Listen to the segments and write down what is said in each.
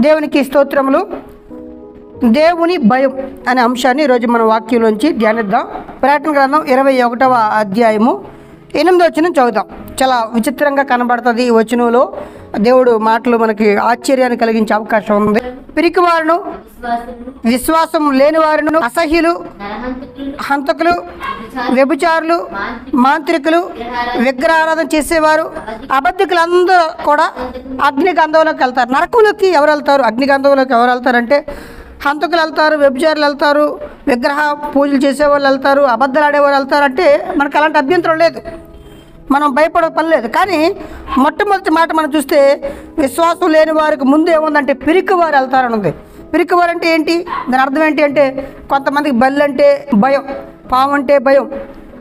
దేవునికి స్తోత్రములు. దేవుని భయం అనే అంశాన్ని ఈరోజు మన వాక్యంలోంచి ధ్యానిద్దాం. ప్రకటన గ్రంథం ఇరవై ఒకటవ అధ్యాయము ఎనిమిది వచనం చదువుదాం. చాలా విచిత్రంగా కనబడుతుంది ఈ వచనంలో. దేవుడు మాటలు మనకి ఆశ్చర్యాన్ని కలిగించే అవకాశం ఉంది. పిరికి వారును విశ్వాసమును విశ్వాసం లేని వారును అసహ్యులు హంతకులు వ్యభిచారులు మాంత్రికులు విగ్రహారాధన చేసేవారు. అబద్ధికులందరూ కూడా అగ్ని గంధంలోకి వెళ్తారు. నరకంలోకి ఎవరు వెళ్తారు? అగ్ని గంధంలోకి ఎవరు వెళ్తారంటే హంతకులు వెళ్తారు వ్యభిచారులు వెళ్తారు విగ్రహ పూజలు చేసేవాళ్ళు వెళ్తారు అబద్ధాలు ఆడేవారు వెళ్తారు అంటే మనకు అలాంటి అభ్యంతరం లేదు. మనం భయపడే పని లేదు. కానీ మొట్టమొదటి మాట మనం చూస్తే విశ్వాసం లేని వారికి ముందు ఏముందంటే పిరికి వారు వెళ్తారని ఉంది పిరికి వారు అంటే ఏంటి? దాని అర్థం ఏంటి అంటే కొంతమందికి బల్లి అంటే భయం. పాము అంటే భయం.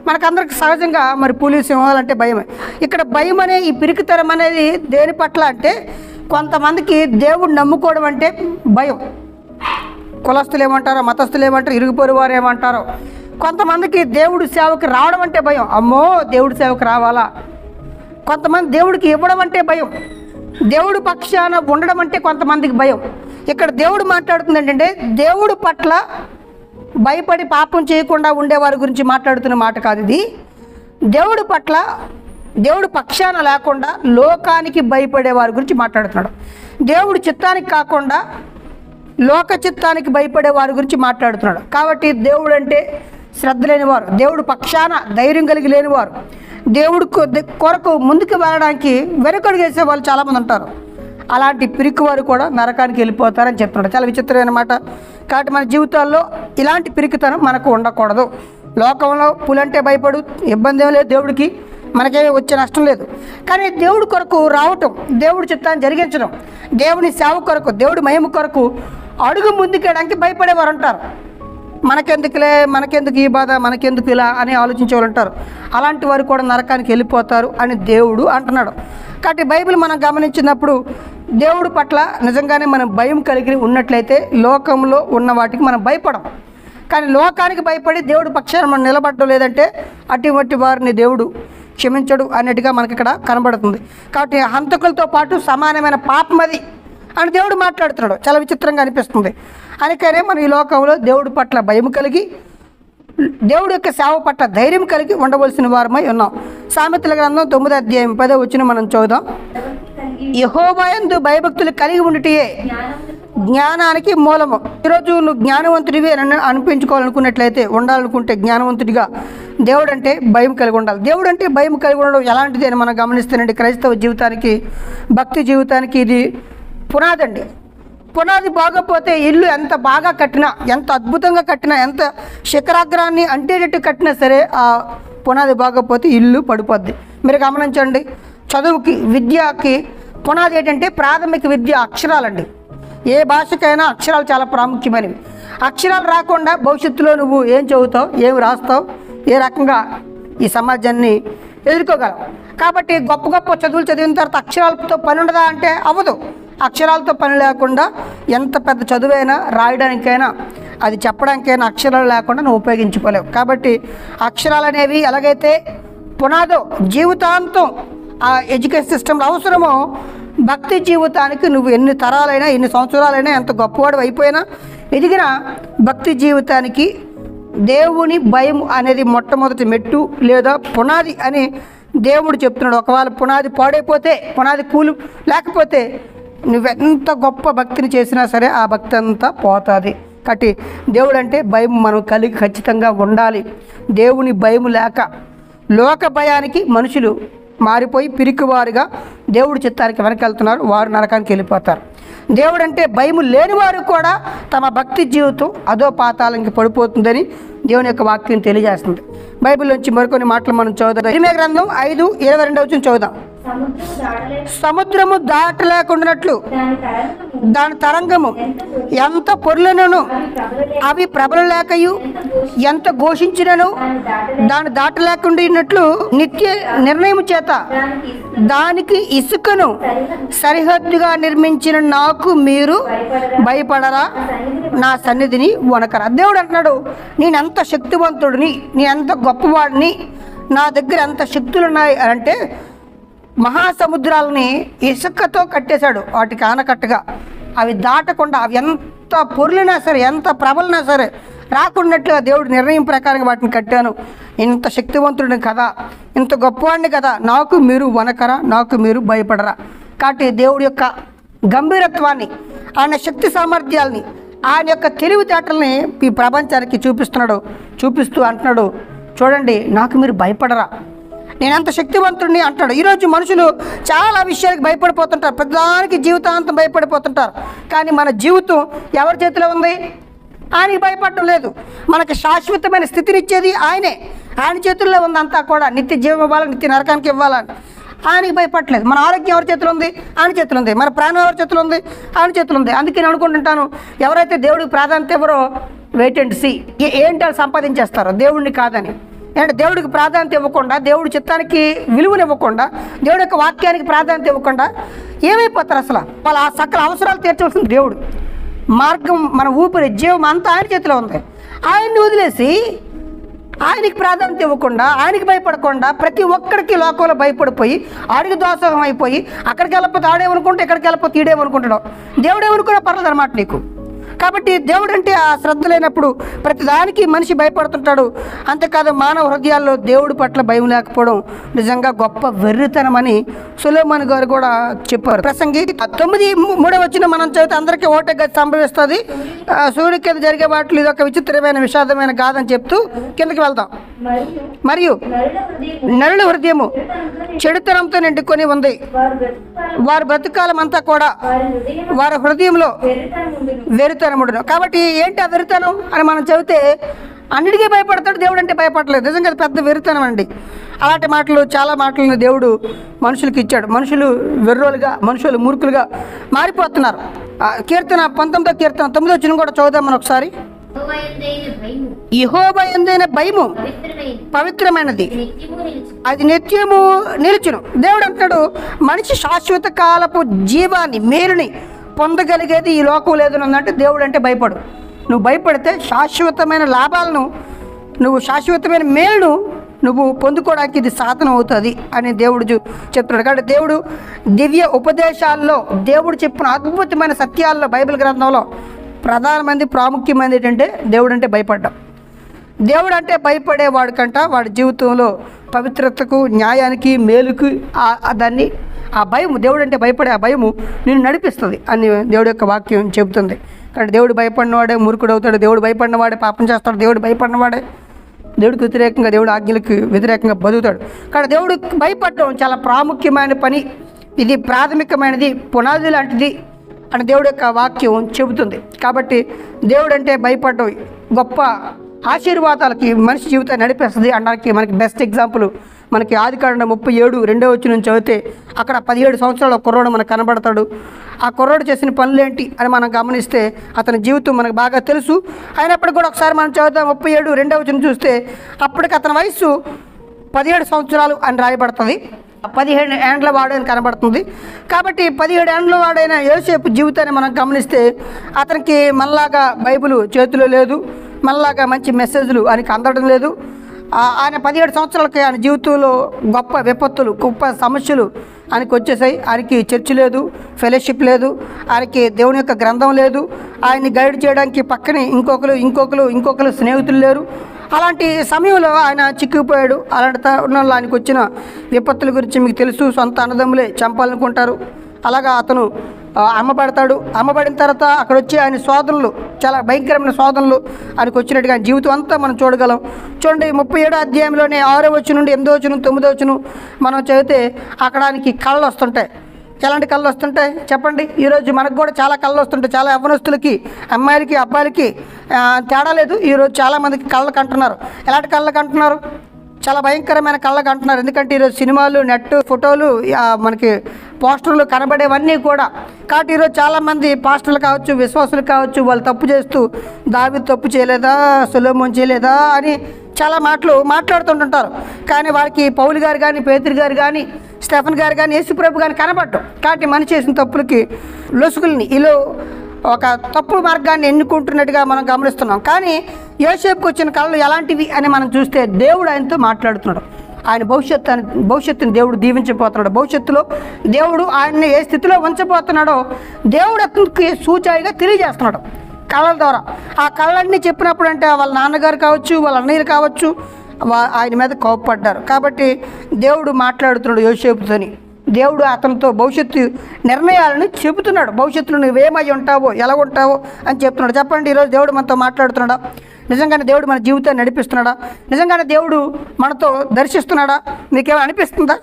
మనకందరికి సహజంగా మరి పులి సింహాలంటే భయమే. ఇక్కడ భయం అనే ఈ పిరికితరం అనేది దేని పట్ల అంటే కొంతమందికి దేవుడు నమ్ముకోవడం అంటే భయం. కులస్తులు ఏమంటారో మతస్థులు ఏమంటారో ఇరుగుపోరు వారు ఏమంటారో. కొంతమందికి దేవుడి సేవకి రావడం అంటే భయం. అమ్మో దేవుడి సేవకి రావాలా? కొంతమంది దేవుడికి ఇవ్వడం అంటే భయం. దేవుడు పక్షాన ఉండడం అంటే కొంతమందికి భయం. ఇక్కడ దేవుడు మాట్లాడుతుంది ఏంటంటే దేవుడు పట్ల భయపడి పాపం చేయకుండా ఉండేవారి గురించి మాట్లాడుతున్న మాట కాదు ఇది. దేవుడి పట్ల దేవుడు పక్షాన లేకుండా లోకానికి భయపడే వారి గురించి మాట్లాడుతున్నాడు. దేవుడు చిత్తానికి కాకుండా లోక చిత్తానికి భయపడే వారి గురించి మాట్లాడుతున్నాడు. కాబట్టి దేవుడు అంటే శ్రద్ధ లేనివారు దేవుడు పక్షాన ధైర్యం కలిగి లేనివారు. దేవుడు కొరకు ముందుకు వెళ్ళడానికి వెనుకడుగు వేసే వాళ్ళు చాలామంది ఉంటారు. అలాంటి పిరికి వారు కూడా నరకానికి వెళ్ళిపోతారని చెప్తున్నాడు చాలా విచిత్రమైన మాట. కాబట్టి మన జీవితాల్లో ఇలాంటి పిరికితనం మనకు ఉండకూడదు. లోకంలో పులంటే భయపడు ఇబ్బంది ఏం లేదు దేవుడికి మనకేమీ వచ్చే నష్టం లేదు. కానీ దేవుడి కొరకు రావటం దేవుడి చిత్తాన్ని జరిగించడం దేవుని సేవ కొరకు దేవుడి మహిమ కొరకు అడుగు ముందుకేయడానికి భయపడేవారు ఉంటారు మనకెందుకులే మనకెందుకు ఈ బాధ మనకెందుకు ఇలా అని ఆలోచించే వాళ్ళు ఉంటారు. అలాంటి వారు కూడా నరకానికి వెళ్ళిపోతారు అని దేవుడు అంటున్నాడు. కాబట్టి బైబిల్ మనం గమనించినప్పుడు దేవుడు పట్ల నిజంగానే మనం భయం కలిగి ఉన్నట్లయితే లోకంలో ఉన్న వాటికి మనం భయపడం. కానీ లోకానికి భయపడి దేవుడు పక్షాన మనం నిలబడడం లేదంటే అటువంటి వారిని దేవుడు క్షమించడు అన్నట్టుగా మనకి ఇక్కడ కనబడుతుంది. కాబట్టి హంతకులతో పాటు సమానమైన పాపం అది. అని దేవుడు మాట్లాడుతున్నాడు. చాలా విచిత్రంగా అనిపిస్తుంది. అందుకనే మనం ఈ లోకంలో దేవుడి పట్ల భయం కలిగి దేవుడి యొక్క సేవ పట్ల ధైర్యం కలిగి ఉండవలసిన వారమై ఉన్నాం. సామెతల గ్రంథం తొమ్మిది అధ్యాయం పదో వచ్చిన మనం చూద్దాం యహోబయందు భయభక్తులు కలిగి ఉండిటియే జ్ఞానానికి మూలము. ఈరోజు నువ్వు జ్ఞానవంతుడివి అని అనిపించుకోవాలనుకున్నట్లయితే ఉండాలనుకుంటే జ్ఞానవంతుడిగా దేవుడు అంటే భయం కలిగి ఉండాలి. దేవుడు అంటే భయం కలిగి ఉండడం ఎలాంటిది అని మనం గమనిస్తేనండి. క్రైస్తవ జీవితానికి భక్తి జీవితానికి ఇది పునాది అండి పునాది బాగపోతే ఇల్లు ఎంత బాగా కట్టినా ఎంత అద్భుతంగా కట్టినా ఎంత శిఖరాగ్రాన్ని అంటేటట్టు కట్టినా సరే ఆ పునాది బాగపోతే ఇల్లు పడిపోద్ది. మీరు గమనించండి చదువుకి విద్యకి పునాది ఏంటంటే ప్రాథమిక విద్య అక్షరాలండి. ఏ భాషకైనా అక్షరాలు చాలా ప్రాముఖ్యమైనవి. అక్షరాలు రాకుండా భవిష్యత్తులో నువ్వు ఏం చదువుతావు ఏం రాస్తావు ఏ రకంగా ఈ సమాజాన్ని ఎదుర్కోగలవు. కాబట్టి గొప్ప గొప్ప చదువులు చదివిన తర్వాత అక్షరాలతో పని ఉండదా అంటే అవ్వదు. అక్షరాలతో పని లేకుండా ఎంత పెద్ద చదువైనా రాయడానికైనా అది చెప్పడానికైనా అక్షరాలు లేకుండా నువ్వు ఉపయోగించుకోలేవు. కాబట్టి అక్షరాలు అనేవి ఎలాగైతే పునాదో జీవితాంతం ఆ ఎడ్యుకేషన్ సిస్టంలో అవసరమో భక్తి జీవితానికి నువ్వు ఎన్ని తరాలైనా ఎన్ని సంవత్సరాలైనా ఎంత గొప్పవాడు అయిపోయినా ఎదిగిన భక్తి జీవితానికి దేవుని భయం అనేది మొట్టమొదటి మెట్టు లేదా పునాది అని దేవుడు చెప్తున్నాడు. ఒకవేళ పునాది పాడైపోతే పునాది కూలి లేకపోతే నువ్వెంత గొప్ప భక్తిని చేసినా సరే ఆ భక్తి అంతా పోతుంది. కాబట్టి దేవుడు అంటే భయం మనం కలిగి ఖచ్చితంగా ఉండాలి. దేవుని భయం లేక లోక భయానికి మనుషులు మారిపోయి పిరికివారుగా దేవుడి చిత్తానికి వెనకెళ్తున్నారు వారు నరకానికి వెళ్ళిపోతారు. దేవుడు అంటే భయం లేని వారు కూడా తమ భక్తి జీవితం అదో పాతాలకి పడిపోతుందని దేవుని యొక్క వాక్యం తెలియజేస్తుంది. బైబిల్ నుంచి మరికొన్ని మాటలు మనం చదువుదాం. గ్రంథం ఐదు ఇరవై రెండవ వచ్చిన చదువుదాం. సముద్రము దాటలేకుండానట్లు దాని తరంగము ఎంత పొర్లనను అవి ప్రబలలేకయు ఎంత ఘోషించినను దాన్ని దాటలేకుండా నిత్య నిర్ణయం చేత దానికి ఇసుకను సరిహద్దుగా నిర్మించిన నాకు మీరు భయపడరా? నా సన్నిధిని వనకరా దేవుడు అంటున్నాడు నేను ఎంత శక్తివంతుడిని నేను ఎంత గొప్పవాడిని నా దగ్గర ఎంత శక్తులు ఉన్నాయి అంటే మహాసముద్రాలని ఇసుకతో కట్టేశాడు వాటికి ఆనకట్టగా అవి దాటకుండా అవి ఎంత పొరులినా సరే ఎంత ప్రబలినా సరే రాకున్నట్లుగా దేవుడు నిర్ణయం ప్రకారం వాటిని కట్టాను. ఇంత శక్తివంతుడిని కదా ఇంత గొప్పవాడిని కదా నాకు మీరు వనకరా నాకు మీరు భయపడరా. కాబట్టి దేవుడి యొక్క గంభీరత్వాన్ని ఆయన శక్తి సామర్థ్యాల్ని ఆయన యొక్క తెలివితేటల్ని ఈ ప్రపంచానికి చూపిస్తున్నాడు చూపిస్తూ అంటున్నాడు. చూడండి నాకు మీరు భయపడరా. నేను అంత శక్తివంతుడిని అంటాడు. ఈరోజు మనుషులు చాలా విషయాలకు భయపడిపోతుంటారు. ప్రతిదానికి జీవితాంతం భయపడిపోతుంటారు. కానీ మన జీవితం ఎవరి చేతిలో ఉంది? ఆయనకి భయపడటం లేదు. మనకు శాశ్వతమైన స్థితినిచ్చేది ఆయనే. ఆయన చేతుల్లో ఉంది అంతా కూడా నిత్య జీవం ఇవ్వాలని నిత్య నరకానికి ఇవ్వాలని ఆయనకి భయపడలేదు మన ఆరోగ్యం ఎవరి చేతిలో ఉంది? ఆయన చేతిలో ఉంది. మన ప్రాణం ఎవరి చేతిలో ఉంది? ఆయన చేతిలో ఉంది. అందుకే నేను అనుకుంటుంటాను ఎవరైతే దేవుడికి ప్రాధాన్యత ఇవ్వరో వెయిట్ అండ్ సి ఏంటి వాళ్ళు సంపాదించేస్తారో? దేవుడిని కాదని. అంటే దేవుడికి ప్రాధాన్యత ఇవ్వకుండా దేవుడి చిత్తానికి విలువనివ్వకుండా దేవుడి యొక్క వాక్యానికి ప్రాధాన్యత ఇవ్వకుండా ఏమైపోతారు అసలు? వాళ్ళు ఆ సకల అవసరాలు తీర్చవలసింది దేవుడు. మార్గం మన ఊపిరి జీవం అంతా ఆయన చేతిలో ఉంది. ఆయన్ని వదిలేసి ఆయనకి ప్రాధాన్యత ఇవ్వకుండా ఆయనకి భయపడకుండా ప్రతి ఒక్కడికి లోకంలో భయపడిపోయి ఆడికి దోసహం అయిపోయి అక్కడికి వెళ్ళకపోతే ఆడేమనుకుంటే ఇక్కడికి వెళ్ళకపోతే ఈడేమనుకుంటాడు. దేవుడు ఏమనుకున్నా పర్లేదు అనమాట నీకు. కాబట్టి దేవుడు అంటే ఆ శ్రద్ధ లేనప్పుడు ప్రతి దానికి మనిషి భయపడుతుంటాడు. అంతేకాదు మానవ హృదయాల్లో దేవుడి పట్ల భయం లేకపోవడం నిజంగా గొప్ప వెర్రితనమని సులేమాన్ గారు కూడా చెప్పారు. ప్రసంగి తొమ్మిది మూ- మూడవ వచ్చిన మనం చదివితే అందరికీ ఓటే సంభవిస్తుంది. సూర్యుడి కింద జరిగే వాటిలో ఇది ఒక విచిత్రమైన విషాదమైన కాదని చెప్తూ కిందకి వెళ్దాం. మరియు నరుల హృదయము చెడుతనంతో నిండుకొని ఉంది. వారు వారి బ్రతుకాలం అంతా కూడా వారి హృదయంలో వెరుత ఉండను కాబట్టి ఏంటి ఆ వెరితనం అని మనం చెబితే అన్నిటికీ భయపడతాడు దేవుడు అంటే భయపడలేదు. నిజంగా పెద్ద వెరితనం అండి. అలాంటి మాటలు చాలా మాటలను దేవుడు మనుషులకు ఇచ్చాడు. మనుషులు వెర్రోలుగా మనుషులు మూర్ఖులుగా మారిపోతున్నారు. కీర్తన పంతొమ్మిదో కీర్తన తొమ్మిదో చిన్న కూడా చదువుదాం మనం ఒకసారి. భయము యహోబయందైన భయము పవిత్రమైనది. అది నిత్యము నిలుచును. దేవుడు అంటాడు మనిషి శాశ్వత కాలపు జీవాన్ని మేలుని పొందగలిగేది ఈ లోకం లేదు అంటే దేవుడు అంటే భయపడు. నువ్వు భయపడితే శాశ్వతమైన లాభాలను నువ్వు శాశ్వతమైన మేలును నువ్వు పొందుకోవడానికి ఇది సాధనం అవుతుంది అని దేవుడు చూ- చెప్తున్నాడు. కాబట్టి దేవుడు దివ్య ఉపదేశాల్లో దేవుడు చెప్పిన అద్భుతమైన సత్యాల్లో బైబిల్ గ్రంథంలో ప్రధానమంది ప్రాముఖ్యమైనది ఏంటంటే దేవుడు అంటే భయపడ్డం. దేవుడు అంటే భయపడేవాడు కంట వాడి జీవితంలో పవిత్రతకు న్యాయానికి మేలుకు దాన్ని ఆ భయం దేవుడు అంటే భయపడే ఆ భయము నిన్ను నడిపిస్తుంది అని దేవుడి యొక్క వాక్యం చెబుతుంది. కానీ దేవుడు భయపడినవాడే మురుకుడు అవుతాడు దేవుడు భయపడినవాడే పాపం చేస్తాడు దేవుడు భయపడినవాడే దేవుడికి వ్యతిరేకంగా దేవుడు ఆజ్ఞలకు వ్యతిరేకంగా బతుకుతాడు. కానీ దేవుడు భయపడడం చాలా ప్రాముఖ్యమైన పని. ఇది ప్రాథమికమైనది పునాది లాంటిది అని దేవుడి యొక్క వాక్యం చెబుతుంది. కాబట్టి దేవుడు అంటే భయపడడం గొప్ప ఆశీర్వాదాలకి మనిషి జీవితాన్ని నడిపేస్తుంది అనడానికి మనకి బెస్ట్ ఎగ్జాంపుల్ మనకి ఆదికాండ ముప్పై ఏడు రెండో వచ్చి నుంచి చదివితే అక్కడ పదిహేడు సంవత్సరాల కుర్రోడు మనకు కనబడతాడు. ఆ కుర్రోడు చేసిన పనులేంటి అని మనం గమనిస్తే అతని జీవితం మనకు బాగా తెలుసు. అయినప్పటికీ కూడా ఒకసారి మనం చదువుతాం ముప్పై ఏడు రెండో వచ్చిన చూస్తే అప్పటికి అతని వయసు పదిహేడు సంవత్సరాలు అని రాయబడుతుంది. పదిహేడు ఏండ్ల వాడు అని కనబడుతుంది. కాబట్టి పదిహేడు ఏండ్ల వాడైన యోసేపు జీవితాన్ని మనం గమనిస్తే అతనికి మనలాగా బైబిల్ చేతిలో లేదు. మనలాగా మంచి మెసేజ్లు ఆయనకి అందడం లేదు. ఆయన పదిహేడు సంవత్సరాలకి ఆయన జీవితంలో గొప్ప విపత్తులు గొప్ప సమస్యలు ఆయనకి వచ్చేసాయి. ఆయనకి చర్చ్ లేదు ఫెలోషిప్ లేదు ఆయనకి దేవుని యొక్క గ్రంథం లేదు. ఆయన్ని గైడ్ చేయడానికి పక్కనే ఇంకొకరు ఇంకొకరు ఇంకొకరు స్నేహితులు లేరు. అలాంటి సమయంలో ఆయన చిక్కుపోయాడు అలాంటి తరుణంలో ఆయనకు వచ్చిన విపత్తుల గురించి మీకు తెలుసు. సొంత అన్నదమ్ములే చంపాలనుకుంటారు. అలాగా అతను అమ్మబడతాడు అమ్మబడిన తర్వాత అక్కడ వచ్చి ఆయన శోధనలు చాలా భయంకరమైన శోధనలు ఆయనకు వచ్చినట్టుగా ఆయన జీవితం అంతా మనం చూడగలం. చూడండి ముప్పై ఏడో అధ్యాయంలోనే ఆరో వచ్చి నుండి ఎనిమిదో వచ్చును తొమ్మిదో వచ్చును మనం చదివితే అక్కడ ఆయనకి కళ్ళు వస్తుంటాయి. ఎలాంటి కళ్ళు వస్తుంటాయి? చెప్పండి. ఈరోజు మనకు కూడా చాలా కళ్ళు వస్తుంటాయి. చాలా యవ్వనస్తులకి అమ్మాయిలకి అబ్బాయిలకి తేడా లేదు. ఈరోజు చాలామందికి కళ్ళు కంటున్నారు. ఎలాంటి కళ్ళు కంటున్నారు? చాలా భయంకరమైన కళ్ళకు అంటున్నారు ఎందుకంటే ఈరోజు సినిమాలు నెట్ ఫోటోలు మనకి పోస్టర్లు కనబడేవన్నీ కూడా. కాబట్టి ఈరోజు చాలామంది పాస్టర్లు కావచ్చు విశ్వాసులు కావచ్చు వాళ్ళు తప్పు చేస్తూ దావి తప్పు చేయలేదా సులభం చేయలేదా అని చాలా మాటలు మాట్లాడుతుంటుంటారు. కానీ వాళ్ళకి పౌలు గారు కానీ పేతురు గారు కానీ స్టెఫన్ గారు కానీ యేసుప్రభు కానీ కనబడటం కాబట్టి మన చేసిన తప్పులకి లొసుగుల్ని ఇలా ఒక తప్పు మార్గాన్ని ఎన్నుకుంటున్నట్టుగా మనం గమనిస్తున్నాం. కానీ యోసేపుకి వచ్చిన కళలు ఎలాంటివి అని మనం చూస్తే దేవుడు ఆయనతో మాట్లాడుతున్నాడు. ఆయన భవిష్యత్తు భవిష్యత్తుని దేవుడు దీవించబోతున్నాడు. భవిష్యత్తులో దేవుడు ఆయన్ని ఏ స్థితిలో ఉంచబోతున్నాడో దేవుడు అతనికి సూచాయిగా తెలియజేస్తున్నాడు. కళల ద్వారా. ఆ కళలన్నీ చెప్పినప్పుడు అంటే వాళ్ళ నాన్నగారు కావచ్చు వాళ్ళ అన్నయ్యలు కావచ్చు వా- ఆయన మీద కోపపడ్డారు. కాబట్టి దేవుడు మాట్లాడుతున్నాడు యోసేపుతోని. దేవుడు అతనితో భవిష్యత్తు నిర్ణయాలను చెబుతున్నాడు. భవిష్యత్తులో నువ్వేమై ఉంటావో ఎలా ఉంటావో అని చెప్తున్నాడు. చెప్పండి ఈరోజు దేవుడు మనతో మాట్లాడుతున్నాడా? నిజంగానే దేవుడు మన జీవితాన్ని నడిపిస్తున్నాడా? నిజంగానే దేవుడు మనతో దర్శిస్తున్నాడా? మీకేమో అనిపిస్తుందా?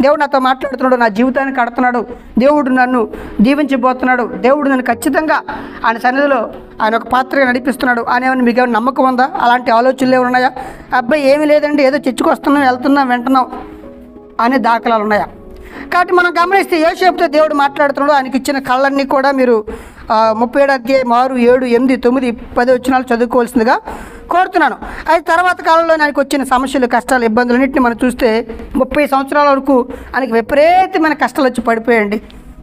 దేవుడు నాతో మాట్లాడుతున్నాడు నా జీవితాన్ని కడుతున్నాడు. దేవుడు నన్ను దీవించబోతున్నాడు. దేవుడు నన్ను ఖచ్చితంగా ఆయన సన్నిధిలో ఆయన ఒక పాత్రగా నడిపిస్తున్నాడు. అనేవని మీకు ఏమైనా నమ్మకం ఉందా? అలాంటి ఆలోచనలు ఏమైనా ఉన్నాయా? అబ్బాయి ఏమీ లేదండి. ఏదో చర్చకొస్తున్నాం వెళ్తున్నాం వింటున్నాం అనే దాఖలాలు ఉన్నాయా? కాబట్టి మనం గమనిస్తే యోసేపుతో దేవుడు మాట్లాడుతున్నాడు. ఆయనకి ఇచ్చిన కళ్ళన్నీ కూడా మీరు ముప్పై ఏడు అధ్యాయం ఆరు ఏడు ఎనిమిది తొమ్మిది పది వచ్చినాలు చదువుకోవాల్సిందిగా కోరుతున్నాను. అయితే తర్వాత కాలంలో ఆయనకు వచ్చిన సమస్యలు కష్టాలు ఇబ్బందులన్నింటినీ మనం చూస్తే ముప్పై సంవత్సరాల వరకు ఆయనకి విపరీతమైన కష్టాలు వచ్చి పడిపోయండి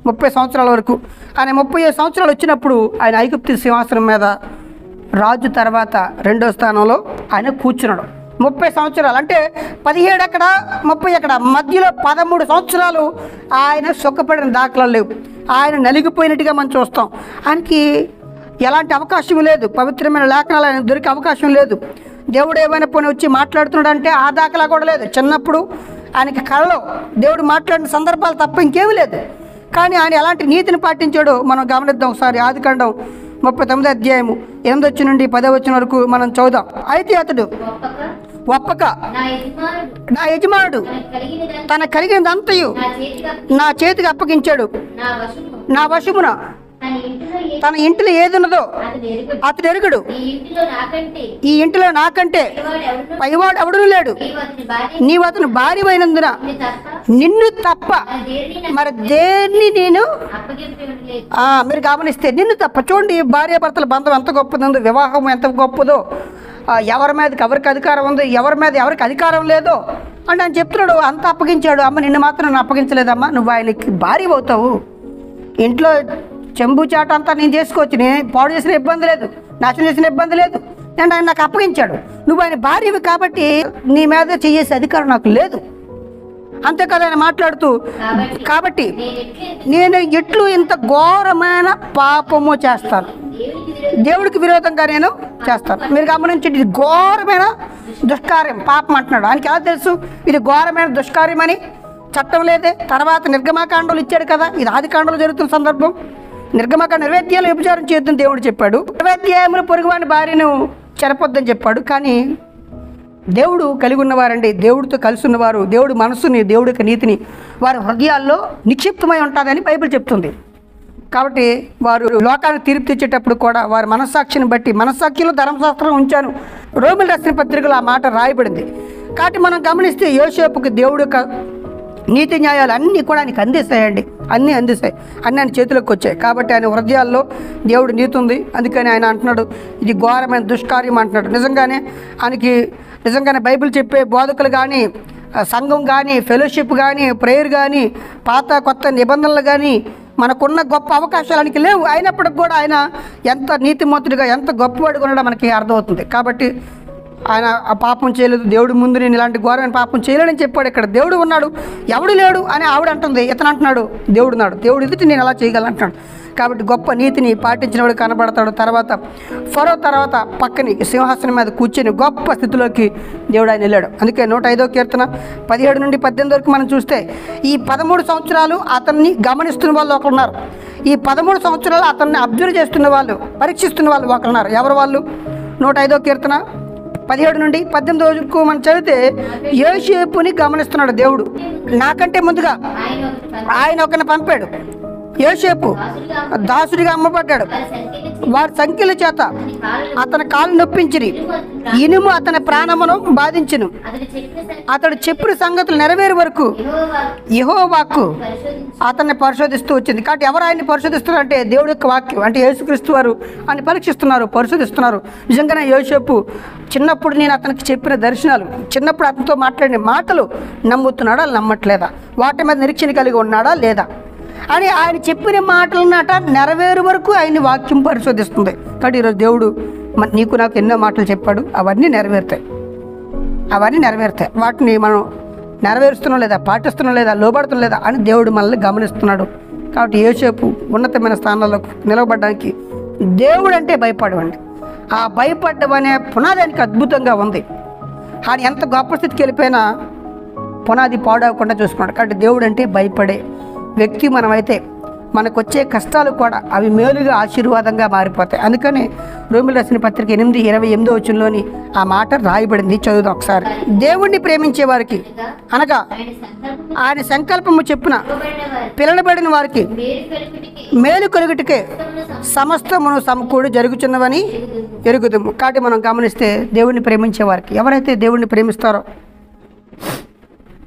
ముప్పై సంవత్సరాల వరకు. ఆయన ముప్పై ఐదు సంవత్సరాలు వచ్చినప్పుడు ఆయన ఐగుప్తి సింహాసనం మీద రాజు తర్వాత రెండో స్థానంలో ఆయన కూర్చున్నాడు. ముప్పై సంవత్సరాలు. అంటే పదిహేడు ఎక్కడ ముప్పై ఎక్కడ మధ్యలో పదమూడు సంవత్సరాలు ఆయన సుఖపడిన దాఖలాలు లేవు. ఆయన నలిగిపోయినట్టుగా మనం చూస్తాం. ఆయనకి ఎలాంటి అవకాశం లేదు. పవిత్రమైన లేఖనాలు ఆయన దొరికే అవకాశం లేదు. దేవుడు ఏమైనా పోనీ వచ్చి మాట్లాడుతున్నాడు అంటే ఆ దాఖలా కూడా లేదు. చిన్నప్పుడు ఆయనకి కళలో దేవుడు మాట్లాడిన సందర్భాలు తప్ప ఇంకేమీ లేదు. కానీ ఆయన ఎలాంటి నీతిని పాటించాడో మనం గమనిద్దాం. ఒకసారి ఆదికాండం ముప్పై తొమ్మిది అధ్యాయము ఎనిమిది వచ్చి నుండి పదో వచ్చిన వరకు మనం చదువుదాం. అయితే అతడు ఒప్పక. నా యజమానుడు. తన కలిగినదంతయు నా చేతికి అప్పగించాడు. నా వశము నా వశమున. తన ఇంటిలో ఏ తన ఇంటిలో ఏది ఉన్నదో అతడు ఎరుగడు. ఈ ఇంటిలో నాకంటే పైవాడు ఎవడూ లేడు. నీవు అతని భార్యమైనందున నిన్ను తప్ప మరి దేన్ని నేను మీరు గమనిస్తే నిన్ను తప్ప చూడండి భార్యాభర్తల బంధం ఎంత గొప్పదో వివాహం ఎంత గొప్పదో. ఎవరి మీదకి ఎవరికి అధికారం ఉంది? ఎవరి మీద ఎవరికి అధికారం లేదో? అని ఆయన చెప్తున్నాడు అంత అప్పగించాడు. అమ్మ నిన్ను మాత్రం నన్ను అప్పగించలేదమ్మా. నువ్వు ఆయనకి భారీ అవుతావు. ఇంట్లో చెంబు చాట అంతా నేను చేసుకోవచ్చు. నేను పాడు చేసిన ఇబ్బంది లేదు. నాశనం చేసిన ఇబ్బంది లేదు. నేను ఆయన నాకు అప్పగించాడు. నువ్వు ఆయన భార్యవి కాబట్టి నీ మీద చేసే అధికారం నాకు లేదు. అంతేకాదు ఆయన మాట్లాడుతూ కాబట్టి నేను ఎట్లే ఇంత ఘోరమైన పాపము చేస్తాను? దేవుడికి విరోధంగా నేను చేస్తాను. మీరు గమనించండి ఇది ఘోరమైన దుష్కార్యం. పాపం అంటున్నాడు. ఆయనకి ఎలా తెలుసు? ఇది ఘోరమైన దుష్కార్యం అని. చట్టం లేదే. తర్వాత నిర్గమాకాండలు ఇచ్చాడు కదా. ఇది ఆది కాండలో జరుగుతున్న సందర్భం. నిర్గమాకాండ నిర్వేద్యాలు వ్యభిచారం చేద్దని దేవుడు చెప్పాడు. నిర్వేద్యాయములు పొరుగువాని భార్యను చెరపొద్దని చెప్పాడు. కానీ దేవుడు కలిగి ఉన్నవారండి దేవుడితో కలిసి ఉన్నవారు దేవుడి మనస్సుని దేవుడి యొక్క నీతిని వారి హృదయాల్లో నిక్షిప్తమై ఉంటుందని బైబిల్ చెప్తుంది. కాబట్టి వారు లోకాన్ని తీర్పు తెచ్చేటప్పుడు కూడా వారి మనస్సాక్షిని బట్టి మనస్సాక్షిలో ధర్మశాస్త్రం ఉంచాను. రోమిల్ రాసిన పత్రికలో ఆ మాట రాయబడింది. కాబట్టి మనం గమనిస్తే యోసేపుకి దేవుడు యొక్క నీతి న్యాయాలు అన్నీ కూడా ఆయనకి అందిస్తాయండి. అన్నీ అందిస్తాయి. అన్నీ ఆయన చేతిలోకి వచ్చాయి. కాబట్టి ఆయన హృదయాల్లో దేవుడు నీతి ఉంది. అందుకని ఆయన అంటున్నాడు ఇది ఘోరమైన దుష్కార్యం అంటున్నాడు. నిజంగానే ఆయనకి నిజంగానే బైబిల్ చెప్పే బోధకులు కానీ సంఘం కానీ ఫెలోషిప్ కానీ ప్రేయర్ కానీ పాత కొత్త నిబంధనలు కానీ మనకున్న గొప్ప అవకాశాలనికి లేవు. అయినప్పటికి కూడా ఆయన ఎంత నీతిమంతుడిగా ఎంత గొప్పవాడుగా ఉన్నాడో మనకి అర్థమవుతుంది. కాబట్టి ఆయన ఆ పాపం చేయలేదు దేవుడు ముందు నేను ఇలాంటి ఘోరమైన పాపం చేయలేడని చెప్పాడు. ఇక్కడ దేవుడు ఉన్నాడు ఎవడు లేడు అని ఆవిడ అంటుంది. ఇతను అంటున్నాడు దేవుడు ఉన్నాడు. దేవుడు ఎదుటి నేను ఎలా చేయగలను అంటున్నాడు. కాబట్టి గొప్ప నీతిని పాటించినవాడు కనబడతాడు. తర్వాత ఫరో తర్వాత పక్కని సింహాసనం మీద కూర్చొని గొప్ప స్థితిలోకి దేవుడు ఆయన వెళ్ళాడు. అందుకే నూట ఐదో కీర్తన పదిహేడు నుండి పద్దెనిమిది వరకు మనం చూస్తే ఈ పదమూడు సంవత్సరాలు అతన్ని గమనిస్తున్న వాళ్ళు ఒకరున్నారు ఈ పదమూడు సంవత్సరాలు అతన్ని అబ్జర్వ్ చేస్తున్న వాళ్ళు పరీక్షిస్తున్న వాళ్ళు ఒకరున్నారు ఎవరు వాళ్ళు? నూట ఐదో కీర్తన పదిహేడు నుండి పద్దెనిమిది రోజుకు మనం చదివితే యోసేపుని గమనిస్తున్నాడు దేవుడు. నాకంటే ముందుగా ఆయన ఆయన ఒకరిని పంపాడు. యోసేపు దాసుడిగా అమ్మబడ్డాడు. వారి సంఖ్యల చేత అతని కాళ్ళు కాలు నొప్పించిరి. ఇనుము అతని ప్రాణమును బాధించును. అతడు చెప్పిన సంగతులు నెరవేరు వరకు యెహోవా యహో వాక్కు అతన్ని పరిశోధిస్తూ వచ్చింది. కాబట్టి ఎవరు ఆయన్ని పరిశోధిస్తున్నారంటే దేవుడి యొక్క వాక్యం. అంటే యేసుక్రీస్తు వారు అని పరీక్షిస్తున్నారు పరిశోధిస్తున్నారు. నిజంగానే యోసేపు చిన్నప్పుడు నేను అతనికి చెప్పిన దర్శనాలు చిన్నప్పుడు అతనితో మాట్లాడిన మాటలు నమ్ముతున్నాడా నమ్మట్లేదా? వాటి మీద నిరీక్షణ కలిగి ఉన్నాడా లేదా? అని ఆయన చెప్పిన మాటలన్నట నెరవేరు వరకు ఆయన వాక్యం పరిశోధిస్తుంది. కాబట్టి ఈరోజు దేవుడు నీకు నాకు ఎన్నో మాటలు చెప్పాడు. అవన్నీ నెరవేరుతాయి. అవన్నీ నెరవేరుతాయి. వాటిని మనం నెరవేరుస్తున్నాం లేదా పాటిస్తున్నాం లేదా లోబడుతున్నాం లేదా అని దేవుడు మనల్ని గమనిస్తున్నాడు. కాబట్టి ఏసేపు ఉన్నతమైన స్థానాల్లో నిలవబడడానికి దేవుడు అంటే భయపడవండి. ఆ భయపడ్డం అనే పునాదానికి అద్భుతంగా ఉంది. ఆయన ఎంత గొప్ప స్థితికి వెళ్ళిపోయినా పునాది పాడవకుండా చూసుకున్నాడు. కాబట్టి దేవుడు అంటే భయపడే వ్యక్తి మనమైతే మనకు వచ్చే కష్టాలు కూడా అవి మేలుగా ఆశీర్వాదంగా మారిపోతాయి. అందుకని రోమిల్ రాసిన పత్రిక ఎనిమిది ఇరవై ఎనిమిదో వచ్చంలోని ఆ మాట రాయబడింది. చదువుదాం ఒకసారి. దేవుణ్ణి ప్రేమించే వారికి అనగా ఆయన సంకల్పము చెప్పున పిలనబడిన వారికి మేలు కలుగుటికే కలుగుటకే సమస్తమును సమకూడి జరుగుతున్నవని ఎరుగుదాము. కాబట్టి మనం గమనిస్తే దేవుణ్ణి ప్రేమించే వారికి ఎవరైతే దేవుణ్ణి ప్రేమిస్తారో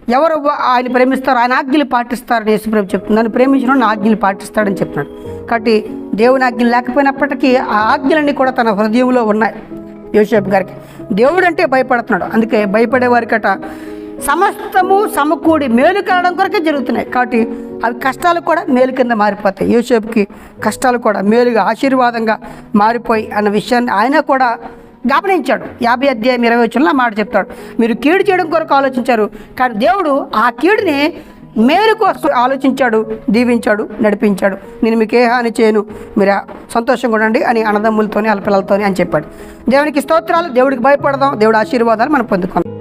ఎవరు ఆయన ప్రేమిస్తారో ఆయన ఆజ్ఞలు పాటిస్తారని యేసుప్రభు చెప్తుంది నన్ను ప్రేమించిన ఆజ్ఞలు పాటిస్తాడని చెప్తున్నాడు. కాబట్టి దేవుని ఆజ్ఞలు లేకపోయినప్పటికీ ఆ ఆజ్ఞలన్నీ కూడా తన హృదయంలో ఉన్నాయి. యోసేపు గారికి. దేవుడు అంటే భయపడుతున్నాడు. అందుకే భయపడే వారికట సమస్తము సమకూడి మేలు కలడం కొరకే జరుగుతున్నాయి. కాబట్టి అవి కష్టాలు కూడా మేలు కింద మారిపోతాయి. యోసేపుకి కష్టాలు కూడా మేలుగా ఆశీర్వాదంగా మారిపోయి అన్న విషయాన్ని ఆయన కూడా గమనించాడు యాభై అధ్యాయం ఇరవై వచ్చిన మాట చెప్తాడు. మీరు కీడు చేయడం కొరకు ఆలోచించారు కానీ దేవుడు ఆ కీడుని మేరకు ఆలోచించాడు దీవించాడు నడిపించాడు. నేను మీకు ఏ హాని చేయను మీరు సంతోషంగా ఉండండి అని అన్నదమ్ములతోని పిల్లలతోని అని చెప్పాడు. దేవునికి స్తోత్రాలు దేవుడికి భయపడదాం దేవుడి ఆశీర్వాదాలు మనం పొందుకుందాం.